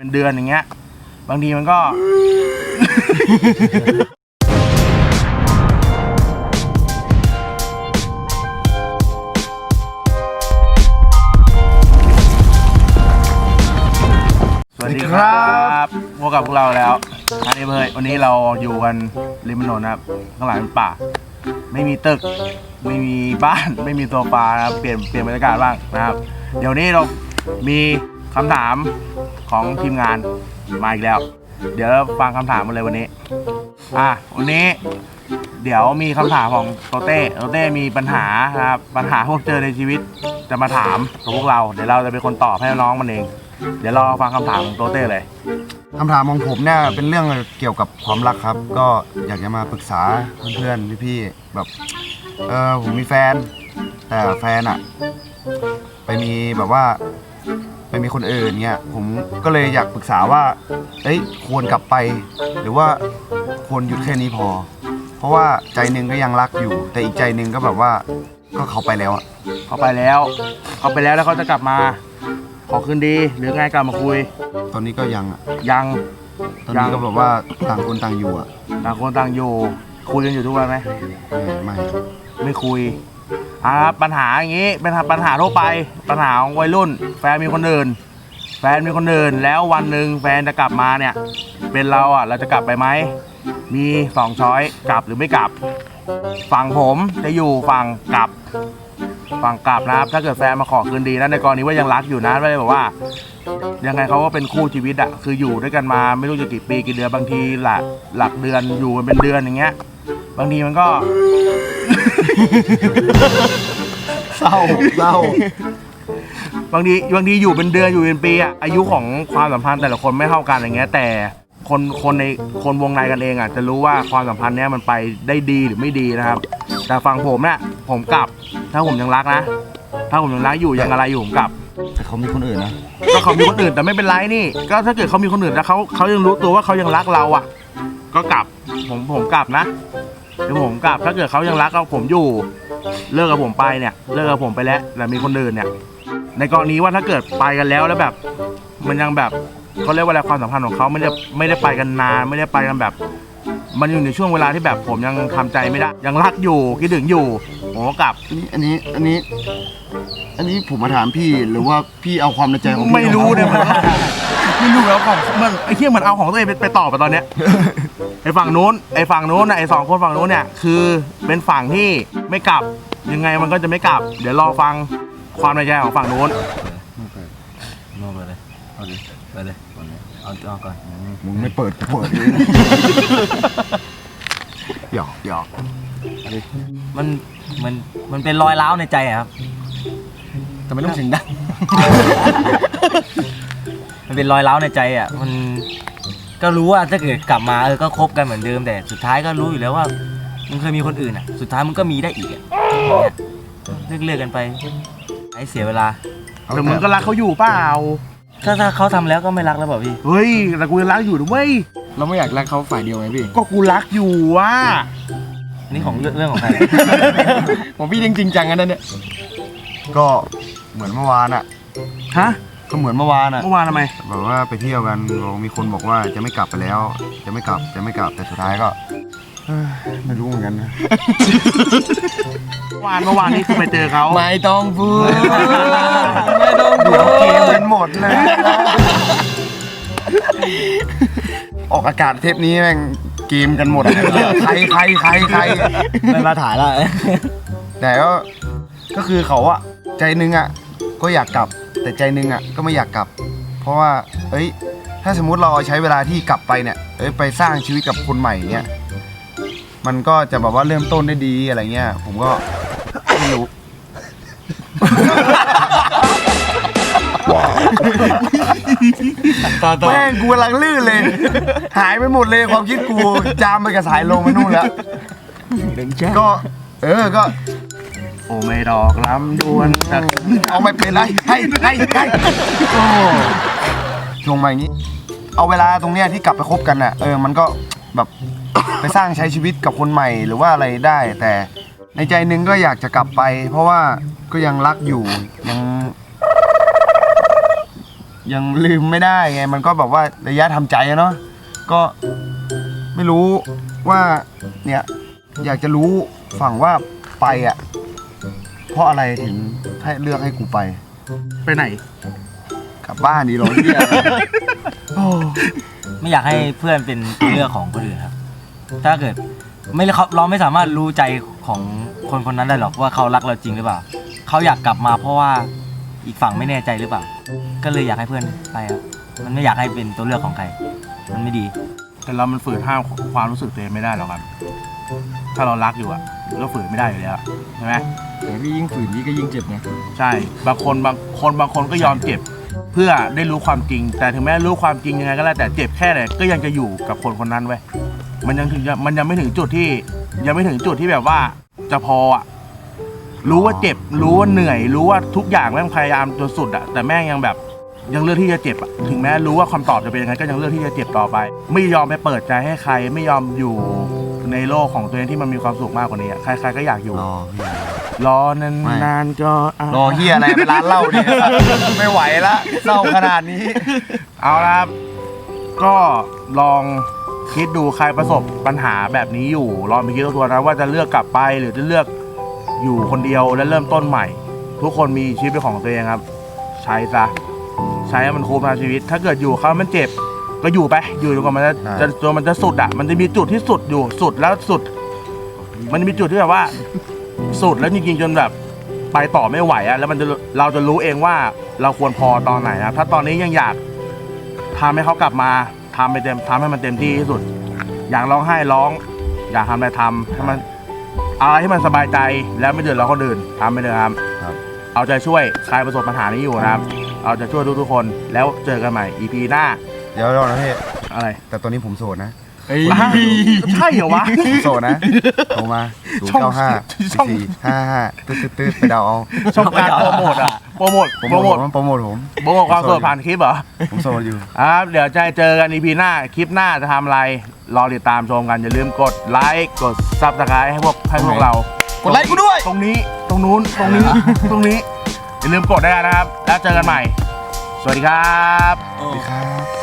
เป็นเดือนอย่างเงี้ย บางทีมันก็ สวัสดีครับพบกับพวกเราแล้วอันนี้เฮ้ยวันนี้เราอยู่กันริมถนนนะครับ ข้างหลังเป็นป่า ไม่มีตึก ไม่มีบ้าน ไม่มีโซฟานะครับเปลี่ยนเปลี่ยนบรรยากาศบ้างนะครับ เดี๋ยวนี้เรามีคำถาม ของทีมงานมาอีกแล้ว เดี๋ยวฟังคำถามมาเลยวันนี้ อะวันนี้ เดี๋ยวมีคำถามของโตเต้โตเต้มีปัญหานะครับปัญหาพบเจอในชีวิตจะมาถามกับพวกเราเดี๋ยวเราจะเป็นคนตอบให้น้องมันเอง เดี๋ยวเราฟังคำถามของโตเต้เลย คำถามของผมเนี่ยเป็นเรื่องเกี่ยวกับความรักครับ ก็อยากจะมาปรึกษาเพื่อนๆพี่ๆแบบเออผมมีแฟน แต่แฟนอะไปมีแบบว่า มีคนอื่นเงี้ยผมก็เลยอยากปรึกษาว่า เอ้ยควรกลับไป หรือว่าควรหยุดแค่นี้พอ เพราะว่าใจหนึ่งก็ยังรักอยู่ แต่อีกใจหนึ่งก็แบบว่าก็เขาไปแล้วอะเขาไปแล้ว เขาไปแล้วแล้วเขาจะกลับมา ขอคืนดี หรือไงกลับมาคุย ตอนนี้ก็ยังอะยัง ตอนนี้ก็แบบว่าต่างคนต่างอยู่อะต่างคนต่างอยู่ คุยกันอยู่ทุกวันไหมไม่ไม่ ไม่คุย อ่าปัญหาอย่างนี้เป็นปัญหาทั่วไป ปัญหาของวัยรุ่น แฟนมีคนอื่น แฟนมีคนอื่น แล้ววันหนึ่งแฟนจะกลับมาเนี่ย เป็นเราอะเราจะกลับไปไหม มีสองช้อยกลับหรือไม่กลับ ฝั่งผมจะอยู่ฝั่งกลับ ฝั่งกลับนะครับ ถ้าเกิดแฟนมาขอคืนดีนะในกรณีว่ายังรักอยู่นะไม่ได้บอกว่า ยังไงเขาก็เป็นคู่ชีวิตอะคืออยู่ด้วยกันมาไม่รู้จะกี่ปีกี่เดือนบางทีหลักหลักเดือนอยู่กันเป็นเดือนอย่างเงี้ย บางทีมันก็ เศร้าเศร้า บางทีบางทีอยู่เป็นเดือนอยู่เป็นปีอะอายุของความสัมพันธ์แต่ละคนไม่เท่ากันอย่างเงี้ยแต่ คนคนในคนวงในกันเองอะจะรู้ว่าความสัมพันธ์เนี้ยมันไปได้ดีหรือไม่ดีนะครับ แต่ฝั่งผมเนี่ยผมกลับ ถ้าผมยังรักนะ ถ้าผมยังรักอยู่ยังอะไรอยู่ผมกลับ แต่เขามีคนอื่นนะก็เขามีคนอื่นแต่ไม่เป็นไรนี่ ก็ถ้าเกิดเขามีคนอื่นแล้วเขาเขายังรู้ตัวว่าเขายังรักเราอะ ก็กลับผมผมกลับนะเดี๋ยวผมกลับถ้าเกิดเขายังรักเราผมอยู่ เลิกกับผมไปเนี่ย เลิกกับผมไปแล้วแต่มีคนอื่นเนี่ย ในกรณีว่าถ้าเกิดไปกันแล้วแล้วแบบ มันยังแบบ เขาเรียกว่าอะไรความสัมพันธ์ของเขาไม่ได้ไม่ได้ไปกันนานไม่ได้ไปกันแบบ มันอยู่ในช่วงเวลาที่แบบผมยังทำใจไม่ได้ ยังรักอยู่คิดถึงอยู่ผมก็กลับ อันนี้อันนี้ อันนี้อันนี้ผมมาถามพี่หรือว่าพี่เอาความในใจของพี่ไม่รู้เนี่ยอมันอกมาไม่รู้แล้วของมันไอ้เหี้ยมันเอาของตัวเองไปไปตอบไปตอนเนี้ยไอ้ฝั่งนู้นไอ้ฝั่งนู้นน่ะไอ้สองคนฝั่งนู้นเนี่ยคือเป็นฝั่งที่ไม่กลับยังไงมันก็จะไม่กลับ เดี๋ยวรอฟังความในใจของฝั่งนู้นโน่ไปเลย เอาดิไปเลย เอาเอาก่อนมึงไม่เปิดกูเปิดเอง หยอกหยอกมันมันมันเป็นรอยร้าวในใจอะครับแต่ไม่ต้องเสียงดัง มันเป็นรอยร้าวในใจอะ มันก็รู้ว่าถ้าเกิดกลับมาเออก็คบกันเหมือนเดิมแต่สุดท้ายก็รู้อยู่แล้วว่ามึงเคยมีคนอื่นอะ สุดท้ายมึงก็มีได้อีกอะอย่างเงี้ยเลิกเลิกกันไปไอ้เสียเวลา แต่มึงก็รักเขาอยู่เปล่า ถ้าถ้าเขาทำแล้วก็ไม่รักแล้วเปล่าพี่ เฮ้ยแต่กูยังรักอยู่ด้วยเราไม่อยากรักเขาฝ่ายเดียวไงพี่ ก็กูรักอยู่ว่ะนี่ของเรื่องเรื่องของใคร ผมพี่จริงจริงจังกันนะเนี่ย ก็เหมือนเมื่อวานอะฮะก็เหมือนเมื่อวานอะเมื่อวานทำไมแบบว่าไปเที่ยวกันบอกมีคนบอกว่าจะไม่กลับไปแล้ว จะไม่กลับ จะไม่กลับ แต่สุดท้ายก็เอ้ย ไม่รู้เหมือนกันนะเมื่อวานเมื่อวานนี้คือไปเจอเขาไม่ต้องพูดไม่ต้องพูดเกมกันหมดเลย ออกอากาศเทปนี้แม่งเกมกันหมดอะใครใครใครใครไม่มาถ่ายแล้วแต่ก็ก็คือเขาอะใจหนึงอะก็อยากกลับ แต่ใจหนึงอะก็ไม่อยากกลับ เพราะว่า เอ้ย ถ้าสมมุติเราใช้เวลาที่กลับไปเนี่ยเอ้ยไปสร้างชีวิตกับคนใหม่เนี่ย มันก็จะแบบว่าเริ่มต้นได้ดีอะไรเงี้ย ผมก็ไม่รู้ ต่อต่อแม่งกูกำลังลื่นเลย หายไปหมดเลยความคิดกูจามไปกับสายลมไปนู่นแล้ว ก็ เออก็ โอ้ไม่ดอกลำดวนแต่เอาไม่เป็นไรให้ให้ให้โอ้ช่วงมาอย่างนี้ เอาเวลาตรงเนี้ยที่กลับไปคบกันน่ะเออมันก็แบบ ไปสร้างใช้ชีวิตกับคนใหม่หรือว่าอะไรได้ แต่ในใจหนึงก็อยากจะกลับไป เพราะว่าก็ยังรักอยู่ยัง ยังลืมไม่ได้ไงมันก็แบบว่าระยะทำใจอะเนาะก็ไม่รู้ว่าเนี่ยอยากจะรู้ฝั่งว่าไปอะ เพราะอะไรถึงให้เลือกให้กูไป ไปไหน กลับบ้านดีหรอเหียโอ้ไม่อยากให้เพื่อนเป็นตัวเลือกของคนอื่นครับ ถ้าเกิดไม่เขาเราไม่สามารถรู้ใจของคนคนนั้นได้หรอกว่าเขารักเราจริงหรือเปล่า เขาอยากกลับมาเพราะว่าอีกฝั่งไม่แน่ใจหรือเปล่า ก็เลยอยากให้เพื่อนไปครับมันไม่อยากให้เป็นตัวเลือกของใคร มันไม่ดี แต่เรามันฝืนห้ามความรู้สึกตัวเองไม่ได้หรอกครับ ถ้าเรารักอยู่อะก็ฝืนไม่ได้อยู่แล้วใช่ไหมแต่พี่ยิ่งฝืนพี่ก็ยิ่งเจ็บไงใช่ บางคนบางคนบางคนก็ยอมเจ็บ เพื่อได้รู้ความจริง แต่ถึงแม้รู้ความจริงยังไงก็แล้วแต่เจ็บแค่ไหนก็ยังจะอยู่กับคนคนนั้นไว้ย มันยังถึงมันยังไม่ถึงจุดที่ ยังไม่ถึงจุดที่แบบว่าจะพออะรู้ว่าเจ็บ รู้ว่าเหนื่อย รู้ว่าทุกอย่างแม่งพยายามจนสุดอะแต่แม่งยังแบบยังเลือกที่จะเจ็บอะถึงแม้รู้ว่าคำตอบจะเป็นยังไงก็ยังเลือกที่จะเจ็บต่อไป ไม่ยอมไปเปิดใจให้ใคร ไม่ยอมอยู่ในโลกของตัวเองที่มันมีความสุขมากกว่านี้อะใครๆก็อยากอยู่ รอพี่รอนานๆก็อะรอเฮียอะไรไปร้านเหล้าเนี่ยไม่ไหวละเศร้าขนาดนี้ เอาละครับ ก็ลอง คิดดูใครประสบปัญหาแบบนี้อยู่ลองไปคิดตัวนะว่าจะเลือกกลับไปหรือจะเลือกอยู่คนเดียวและเริ่มต้นใหม่ ทุกคนมีชีวิตเป็นของตัวเองครับ ใช้ซะใช้ให้มันคุ้มนะชีวิต ถ้าเกิดอยู่เขามันเจ็บก็อยู่ไป อยู่จนกว่ามันจะใช่ จะจนมันจะสุดอะ มันจะมีจุดที่สุดอยู่สุดแล้วสุด มันจะมีจุดที่แบบว่า สุดแล้วจริงๆจนแบบ ไปต่อไม่ไหวอะแล้วมันจะเราจะรู้เองว่าเราควรพอตอนไหนนะถ้าตอนนี้ยังอยากทำให้เขากลับมา ทำไปเต็มทำให้มันเต็มที่ที่สุด อยากร้องไห้ร้อง อยากทำอะไรทำให้มันอะไรที่มันสบายใจแล้วไม่เดือดร้อนคนอื่นทำไปเลยครับ ครับ เอาใจช่วยใครประสบปัญหานี้อยู่นะครับ เอาใจช่วยทุกๆคนแล้วเจอกันใหม่ EP หน้าเดี๋ยวรอนะพี่อะไร แต่ตอนนี้ผมโสดนะ ฮะใช่เหรอวะผมโสดนะโทรมาศูนย์ช่องเก้าห้าช่องสี่ห้าห้าตืดตืดตืดไปเดาเอาช่องการโปรโมทอะโปรโมทโปรโปรโมโมททผมโปรโมทผมโปรโมทความโสดผ่านคลิปเหรอผมโสดอยู่ครับเดี๋ยวจะเจอกัน EP หน้าคลิปหน้าจะทำอะไรรอติดตามชมกัน อย่าลืมกดไลค์กดซับสไครต์ให้พวกให้พวกเรา กดไลค์กูด้วย ตรงนี้ตรงนู้นตรงนี้ ตรงนี้ อย่าลืมกดได้นะครับ แล้วเจอกันใหม่ สวัสดีครับ สวัสดีครับ